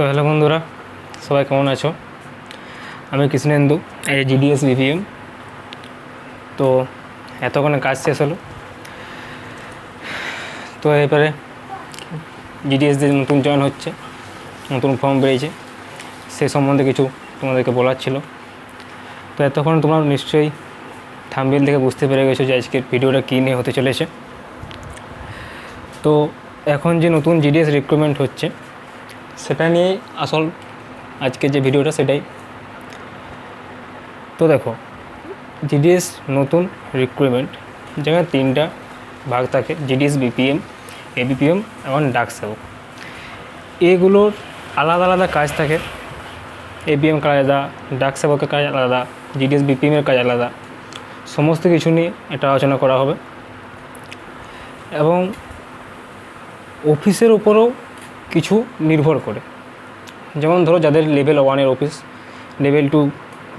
তো হ্যালো বন্ধুরা, সবাই কেমন আছো? আমি কৃষ্ণেন্দু, এই জিডিএস বিপিএম তো এতক্ষণে কাজ শেষ হলো। তো এবারে জিডিএস যে নতুন জয়েন হচ্ছে, নতুন ফর্ম বেরিয়েছে। সে সম্বন্ধে কিছু তোমাদেরকে বলার ছিল। তো এতক্ষণ তোমরা নিশ্চয়ই থাম্বেল থেকে বুঝতে পেরে গেছো যে আজকের ভিডিওটা কী নিয়ে হতে চলেছে। তো এখন যে নতুন জিডিএস রিক্রুটমেন্ট হচ্ছে সেটা নিয়ে আসল আজকে যে ভিডিওটা সেটাই। তো দেখো জিডিএস নতুন রিক্রুটমেন্ট যেখানে তিনটা ভাগ থাকে জিডিএস বিপিএম এবিপিএম এবং ডাক সেবক এগুলোর আলাদা আলাদা কাজ থাকে। এবিএম কাজ আলাদা ডাক সেবকের কাজ আলাদা জিডিএস বিপিএমের কাজ আলাদা। সমস্ত কিছু নিয়ে এটা আলোচনা করা হবে। এবং অফিসের উপরেও কিছু নির্ভর করে। যেমন ধরো যাদের লেভেল ওয়ানের office level two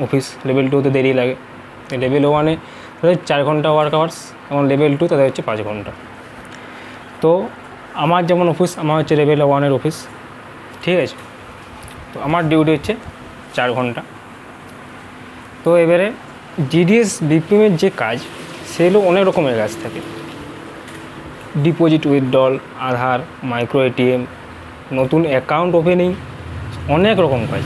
office level টুতে দেরি লাগে। লেভেল ওয়ানে তাদের চার ঘণ্টা ওয়ার্ক আওয়ার্স এবং লেভেল টু তাদের হচ্ছে পাঁচ ঘণ্টা। তো আমার যেমন অফিস আমার হচ্ছে লেভেল ওয়ানের অফিস ঠিক আছে? তো আমার ডিউটি হচ্ছে চার ঘণ্টা। তো এবারে জিডিএস বিপিএমের যে কাজ, সেগুলো অনেক রকমের কাজ থাকে। Deposit withdrawal Aadhaar micro ATM নতুন অ্যাকাউন্ট ওপেনিং অনেক রকম কাজ।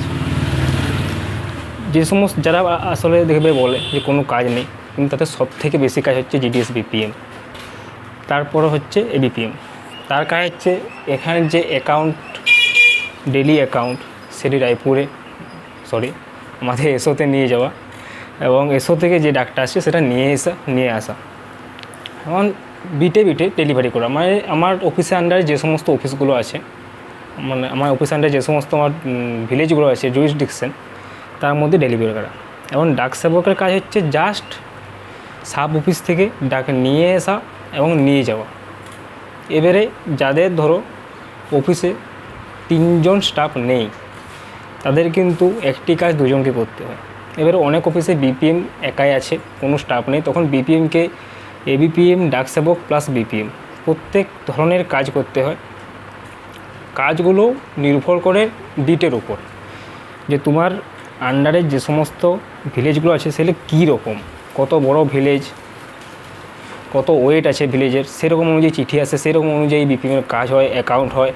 যে সমস্ত যারা আসলে দেখবে বলে যে কোনো কাজ নেই, কিন্তু তাতে সব থেকে বেশি কাজ হচ্ছে জিডিএস বিপিএম তারপরে হচ্ছে এবিপিএম তার কাজ হচ্ছে এখানে যে অ্যাকাউন্ট ডেলি অ্যাকাউন্ট সেটি রায়পুরে সরি আমাদের এসোতে নিয়ে যাওয়া। এবং এসো থেকে যে ডাকটা আসছে সেটা নিয়ে এসা, নিয়ে আসা। এবং বিটে বিটে ডেলিভারি করা। মানে আমার অফিসের আন্ডারে যে সমস্ত অফিসগুলো আছে মানে আমার অফিস আন্ডারে যে সমস্ত আমার ভিলেজগুলো আছে জুরিসডিকশন তার মধ্যে ডেলিভারি করা। এবং ডাক সেবকের কাজ হচ্ছে জাস্ট সাব অফিস থেকে ডাক নিয়ে আসা এবং নিয়ে যাওয়া। এবারে যাদের ধরো অফিসে তিনজন স্টাফ নেই, তাদের কিন্তু একটি কাজ দুজনকে করতে হয়। এবারে অনেক অফিসে বিপিএম একাই আছে, কোনো স্টাফ নেই, তখন বিপিএমকে এবিপিএম ডাক সেবক প্লাস বিপিএম প্রত্যেক ধরনের কাজ করতে হয়। কাজগুলো নির্ভর করে ডিটের উপর। যে তোমার আন্ডারে যে সমস্ত ভিলেজগুলো আছে, সেগুলো কী রকম? কত বড় ভিলেজ কত ওয়েট আছে ভিলেজের সেরকম অনুযায়ী চিঠি আসে, সেরকম অনুযায়ী বিপিএমের কাজ হয় অ্যাকাউন্ট হয়,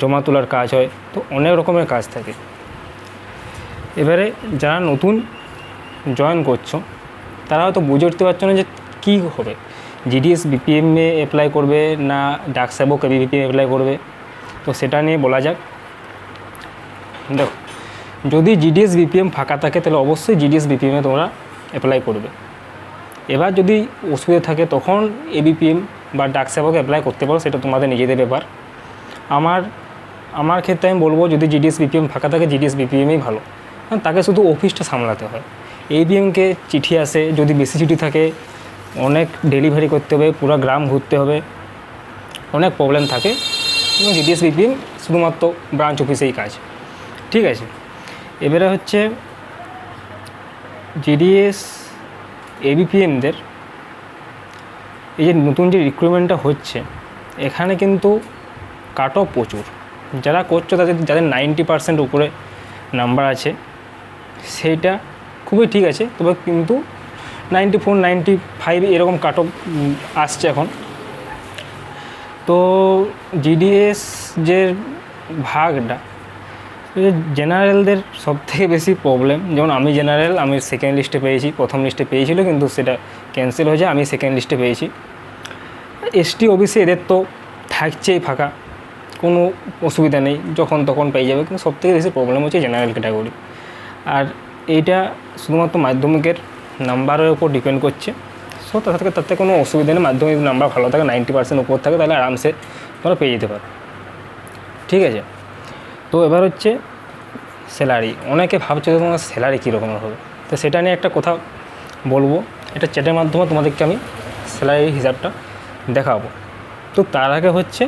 জমা তোলার কাজ হয়, তো অনেক রকমের কাজ থাকে। এবারে যারা নতুন জয়েন করছ, তারা হয়তো বুঝে উঠতে পারছ না যে কী হবে। জিডিএস বিপিএমে অ্যাপ্লাই করবে না ডাক সেবক বিপিএম অ্যাপ্লাই করবে? তো সেটা নিয়ে বলা যাক। দেখো, যদি জিডিএস বিপিএম ফাঁকা থাকে, তাহলে অবশ্যই জিডিএস বিপিএমে তোমরা অ্যাপ্লাই করবে। এবার যদি অসুবিধা থাকে, তখন এবিপিএম বা ডাক সেবক অ্যাপ্লাই করতে পারো, সেটা তোমাদের নিজেদের ব্যাপার। আমার আমার ক্ষেত্রে আমি বলব, যদি জিডিএস বিপিএম ফাঁকা থাকে জিডিএস বিপিএমই ভালো। কারণ তাকে শুধু অফিসটা সামলাতে হয়। এবিএমকে চিঠি আসে, যদি বেশি চিঠি থাকে, অনেক ডেলিভারি করতে হবে, পুরো গ্রাম ঘুরতে হবে, অনেক প্রবলেম থাকে। এবং জিডিএস বিপিএম শুধুমাত্র ব্রাঞ্চ অফিসেই কাজ। ঠিক আছে? এবারে হচ্ছে জিডিএস এবিপিএমদের এই যে নতুন যে রিক্রুটমেন্টটা হচ্ছে, এখানে কিন্তু কাট অফ প্রচুর। যারা করছ তাদের, যাদের নাইনটি পার্সেন্ট উপরে নাম্বার আছে, সেইটা খুবই ঠিক আছে, তবে কিন্তু নাইনটি ফোর নাইনটি ফাইভ এরকম কাট অফ আসছে এখন। তো জিডিএস যে ভাগটা জেনারেলদের সব থেকে বেশি প্রবলেম যেমন আমি জেনারেল, আমি সেকেন্ড লিস্টে পেয়েছি, প্রথম লিস্টে পেয়েছিল, কিন্তু সেটা ক্যান্সেল হয়ে যায়, আমি সেকেন্ড লিস্টে পেয়েছি। এসটি ওবিসি এদের তো থাকছেই ফাঁকা, কোনো অসুবিধা নেই, যখন তখন পেয়ে যাবে, কিন্তু সবথেকে বেশি প্রবলেম হচ্ছে জেনারেল ক্যাটাগরি আর এইটা শুধুমাত্র মাধ্যমিকের নাম্বারের উপর ডিপেন্ড করছে। সো তার থেকে তাতে কোনো অসুবিধা নেই। মাধ্যমিক নাম্বার ভালো থাকে নাইনটি পার্সেন্ট উপর থাকে, তাহলে আরামসে তোমরা পেয়ে যেতে পারো। ঠিক আছে? তো এবার হচ্ছে স্যালারি অনেকে ভাবছে তোমার স্যালারি কী রকমের হবে? তো সেটা নিয়ে একটা কথা বলব। এটা চ্যাটের মাধ্যমে তোমাদেরকে আমি স্যালারির হিসাবটা দেখাবো। তো তার আগে হচ্ছে,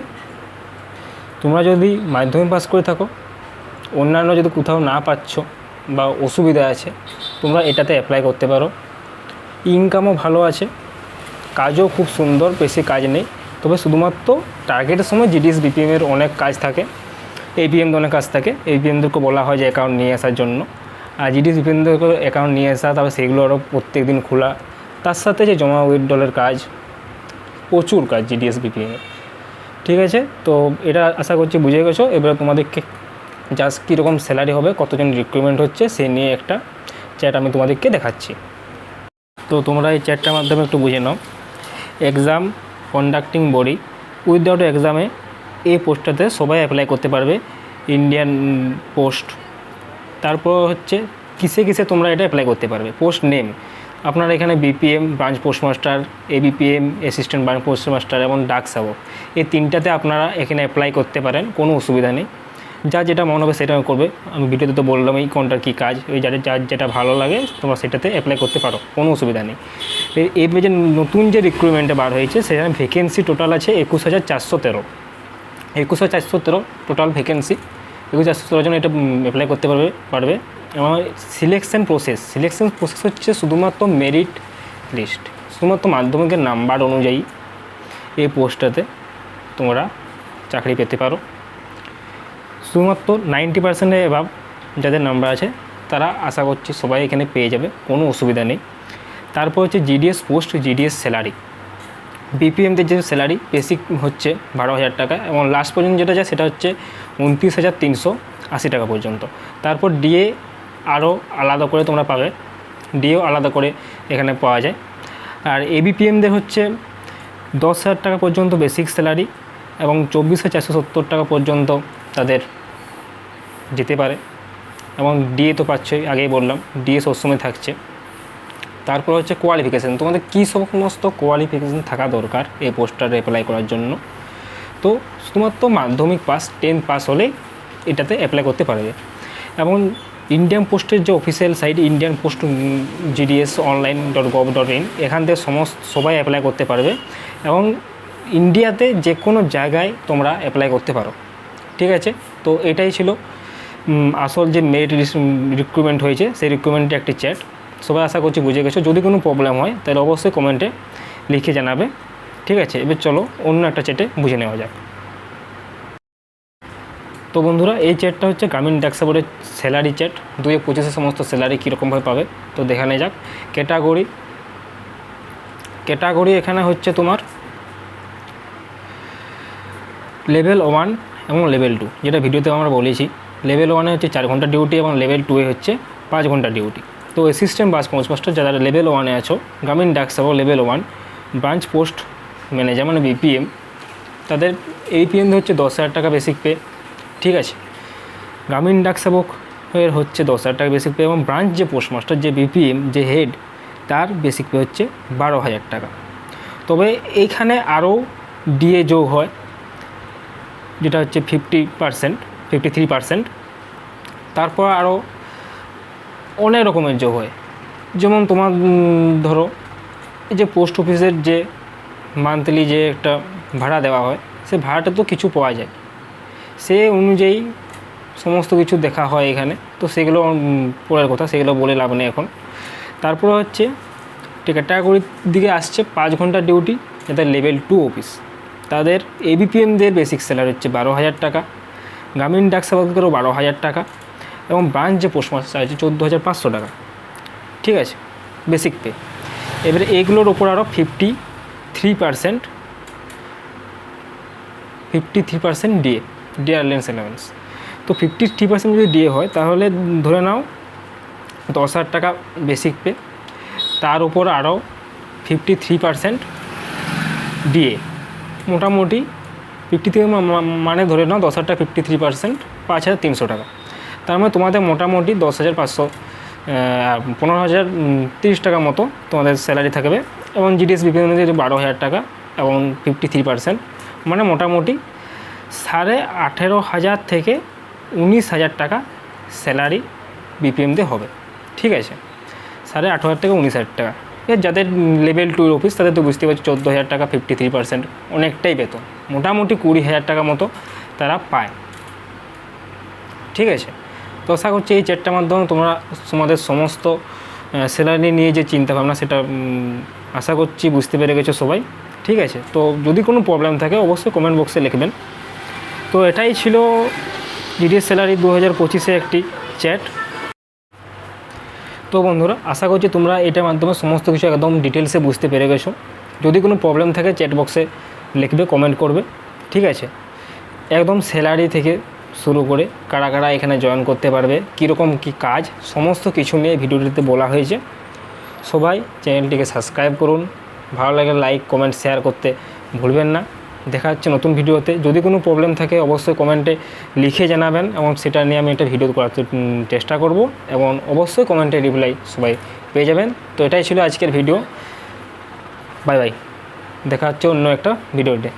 তোমরা যদি মাধ্যমিক পাস করে থাকো, অন্যান্য যদি কোথাও না পাচ্ছ বা অসুবিধা আছে, তোমরা এটাতে অ্যাপ্লাই করতে পারো। ইনকামও ভালো আছে, কাজও খুব সুন্দর, বেশি কাজ নেই। তবে শুধুমাত্র টার্গেটের সময় জিডিএস বিপিএমের অনেক কাজ থাকে। এপিএমদের কাজ থাকে। এপিএমদেরকে বলা হয় যে অ্যাকাউন্ট নিয়ে আসার জন্য। আর জিডিএস বিপিএমদেরকে অ্যাকাউন্ট নিয়ে আসা তারপর সেগুলো আরও প্রত্যেক দিন খোলা। তার সাথে যে জমা উইথড্রলের কাজ, প্রচুর কাজ জিডিএস বিপিএমে ঠিক আছে? তো এটা আশা করছি বুঝে গেছো। এবারে তোমাদেরকে জাস্ট কীরকম স্যালারি হবে, কতজন রিক্রুটমেন্ট হচ্ছে, সে নিয়ে একটা চ্যাট আমি তোমাদেরকে দেখাচ্ছি। তো তোমরা এই চ্যাটটার মাধ্যমে একটু বুঝে নাও। এক্সাম কন্ডাক্টিং বডি উইদাউট এক্সামে এই পোস্টটাতে সবাই অ্যাপ্লাই করতে পারবে ইন্ডিয়ান পোস্ট তারপর হচ্ছে কিসে কিসে তোমরা এটা অ্যাপ্লাই করতে পারবে পোস্ট নেম আপনারা এখানে BPM branch postmaster ABPM assistant branch postmaster এবং ডাক সাবক। এই তিনটাতে আপনারা এখানে অ্যাপ্লাই করতে পারেন, কোনো অসুবিধা নেই। যা যেটা মনে হবে সেটা করবে। আমি ভিডিওতে তো বললাম এই কোনটার কী কাজ, ওই যাদের যার যেটা ভালো লাগে তোমরা সেটাতে অ্যাপ্লাই করতে পারো, কোনো অসুবিধা নেই। এ- এবার যে নতুন যে রিক্রুটমেন্টে বার হয়েছে, সেখানে ভ্যাকেন্সি টোটাল আছে একুশ হাজার চারশো তেরো। একুশ হাজার চারশো তেরো টোটাল ভ্যাকেন্সি একুশ চারশো তেরো জন এটা অ্যাপ্লাই করতে পারবে পারবে। এবং সিলেকশন প্রসেস সিলেকশন প্রসেস হচ্ছে শুধুমাত্র মেরিট লিস্ট শুধুমাত্র মাধ্যমিকের নাম্বার অনুযায়ী এই পোস্টটাতে তোমরা চাকরি পেতে পারো। শুধুমাত্র নাইনটি পার্সেন্টের এভাব যাদের নাম্বার আছে, তারা আশা করছি সবাই এখানে পেয়ে যাবে, কোনো অসুবিধা নেই। তারপর হচ্ছে জিডিএস পোস্ট জিডিএস স্যালারি বিপিএমদের যে স্যালারি বেসিক হচ্ছে বারো হাজার টাকা এবং লাস্ট পর্যন্ত যেটা যায় সেটা হচ্ছে উনত্রিশ হাজার তিনশো আশি টাকা পর্যন্ত। তারপর ডিএ আরও আলাদা করে তোমরা পাবে। ডিএও আলাদা করে এখানে পাওয়া যায়। আর এবিপিএমদের হচ্ছে দশ হাজার টাকা পর্যন্ত বেসিক স্যালারি এবং চব্বিশ হাজার চারশো সত্তর টাকা পর্যন্ত তাদের যেতে পারে। এবং ডিএ তো পাচ্ছই, আগেই বললাম ডিএ সবসময় থাকছে। তারপর হচ্ছে কোয়ালিফিকেশান তোমাদের কী সমস্ত কোয়ালিফিকেশান থাকা দরকার এই পোস্টারে অ্যাপ্লাই করার জন্য? তো শুধুমাত্র মাধ্যমিক পাস টেন পাস হলেই এটাতে অ্যাপ্লাই করতে পারবে। এবং ইন্ডিয়ান পোস্টের যে official site Indian post GDS online dot gov dot in এখান থেকে সমস্ত, সবাই অ্যাপ্লাই করতে পারবে। এবং ইন্ডিয়াতে যে কোনো জায়গায় তোমরা অ্যাপ্লাই করতে পারো। ঠিক আছে? তো এটাই ছিল আসল যে মেরিট রিক্রুটমেন্ট হয়েছে, সেই রিক্রুটমেন্টের একটি চ্যাট সবাই আশা করছি বুঝে গেছো। যদি কোনো প্রবলেম হয়, তাহলে অবশ্যই কমেন্টে লিখে জানাবে। ঠিক আছে, এবার চলো অন্য একটা চ্যাটে বুঝে নেওয়া যাক। তো বন্ধুরা, এই চ্যাটটা হচ্ছে গ্রামীণ ট্যাক্স বোর্ডের স্যালারি চ্যাট দুই পঁচিশে সমস্ত স্যালারি কীরকমভাবে পাবে, তো দেখা নেওয়া যাক। ক্যাটাগরি ক্যাটাগরি এখানে হচ্ছে তোমার লেভেল ওয়ান এবং লেভেল টু যেটা ভিডিওতে আমরা বলেছি। লেভেল ওয়ানে হচ্ছে চার ঘণ্টা ডিউটি এবং লেভেল টুয়ে হচ্ছে পাঁচ ঘণ্টা ডিউটি তো অ্যাসিস্ট্যান্ট বাস পোস্টমাস্টার যারা লেভেল ওয়ানে আছো গ্রামীণ ডাক সেবক level one branch post manager মানে বিপিএম তাদের এইপিএম হচ্ছে দশ হাজার টাকা বেসিক পে ঠিক আছে? গ্রামীণ ডাক সেবক এর হচ্ছে দশ হাজার টাকা বেসিক পে এবং ব্রাঞ্চ যে পোস্টমাস্টার যে বিপিএম যে হেড তার বেসিক পে হচ্ছে বারো হাজার টাকা। তবে এইখানে আরও ডিএ যোগ হয়, যেটা হচ্ছে fifty percent fifty three percent তারপর আরও অনেক রকমের যোগ হয়। যেমন তোমার ধরো, এই যে পোস্ট অফিসের যে মান্থলি যে একটা ভাড়া দেওয়া হয়, সে ভাড়াটা তো কিছু পাওয়া যায়। সে অনুযায়ী সমস্ত কিছু দেখা হয় এখানে। তো সেগুলো পরের কথা, সেগুলো বলে লাভ নেই এখন। তারপর হচ্ছে ক্যাটাগরির দিকে আসছে পাঁচ ঘণ্টা ডিউটি এটা লেভেল টু অফিস তাদের এবিপিএমদের বেসিক স্যালারি হচ্ছে বারো হাজার টাকা। গ্রামীণ ডাক সেবকেরও বারো হাজার টাকা এবং ব্রাঞ্চ যে পোস্টমাস্টার আছে চোদ্দ হাজার পাঁচশো টাকা। ঠিক আছে? বেসিক পে এবারে এগুলোর ওপর আরও fifty three percent fifty three percent DA dearness allowance তো ফিফটি থ্রি পার্সেন্ট যদি ডিএ হয়, তাহলে ধরে নাও দশ হাজার টাকা বেসিক পে তার উপর আরও ফিফটি থ্রি পার্সেন্ট ডিএ মোটামুটি ফিফটি থ্রি মানে ধরে নাও দশ হাজার টাকা ফিফটি থ্রি পার্সেন্ট পাঁচ হাজার তিনশো টাকা। তার মানে তোমাদের মোটামুটি দশ হাজার পাঁচশো পনেরো হাজার তিরিশ টাকা মতো তোমাদের স্যালারি থাকবে এবং জিডিএস বিপিএম অনুযায়ী বারো হাজার টাকা এবং ফিফটি থ্রি পার্সেন্ট মানে মোটামুটি সাড়ে আঠেরো হাজার থেকে উনিশ হাজার টাকা স্যালারি বিপিএমতে হবে। ঠিক আছে? সাড়ে আঠেরো হাজার থেকে উনিশ হাজার টাকা। যাদের লেভেল টুর অফিস তাদের তো বুঝতে পারছি চোদ্দ হাজার টাকা ফিফটি থ্রি পার্সেন্ট অনেকটাই বেতন। মোটামুটি কুড়ি হাজার টাকা মতো তারা পায়। ঠিক আছে? তো আশা করছি এই চ্যাটটার মাধ্যমে তোমরা তোমাদের সমস্ত স্যালারি নিয়ে যে চিন্তাভাবনা, সেটা আশা করছি বুঝতে পেরে গেছো সবাই। ঠিক আছে? তো যদি কোনো প্রবলেম থাকে, অবশ্যই কমেন্ট বক্সে লিখবেন। তো এটাই ছিল জিডিএস স্যালারি দু হাজার পঁচিশে একটি চ্যাট তো বন্ধুরা, আশা করছি তোমরা এটার মাধ্যমে সমস্ত কিছু একদম ডিটেলসে বুঝতে পেরে গেছো। যদি কোনো প্রবলেম থাকে চ্যাট বক্সে লিখবে কমেন্ট করবে, ঠিক আছে? একদম স্যালারি থেকে শুরু করে কারা কারা এখানে জয়েন করতে পারবে, কীরকম কী কাজ, সমস্ত কিছু নিয়ে ভিডিওটিতে বলা হয়েছে। সবাই চ্যানেলটিকে সাবস্ক্রাইব করুন। ভালো লাগে লাইক কমেন্ট শেয়ার করতে ভুলবেন না। দেখা হচ্ছে নতুন ভিডিওতে। যদি কোনো প্রবলেম থাকে, অবশ্যই কমেন্টে লিখে জানাবেন এবং সেটা নিয়ে আমি একটা ভিডিও করার চেষ্টা করব এবং অবশ্যই কমেন্টে রিপ্লাই সবাই পেয়ে যাবেন। তো এটাই ছিল আজকের ভিডিও বাই বাই দেখা হচ্ছে অন্য একটা ভিডিওতে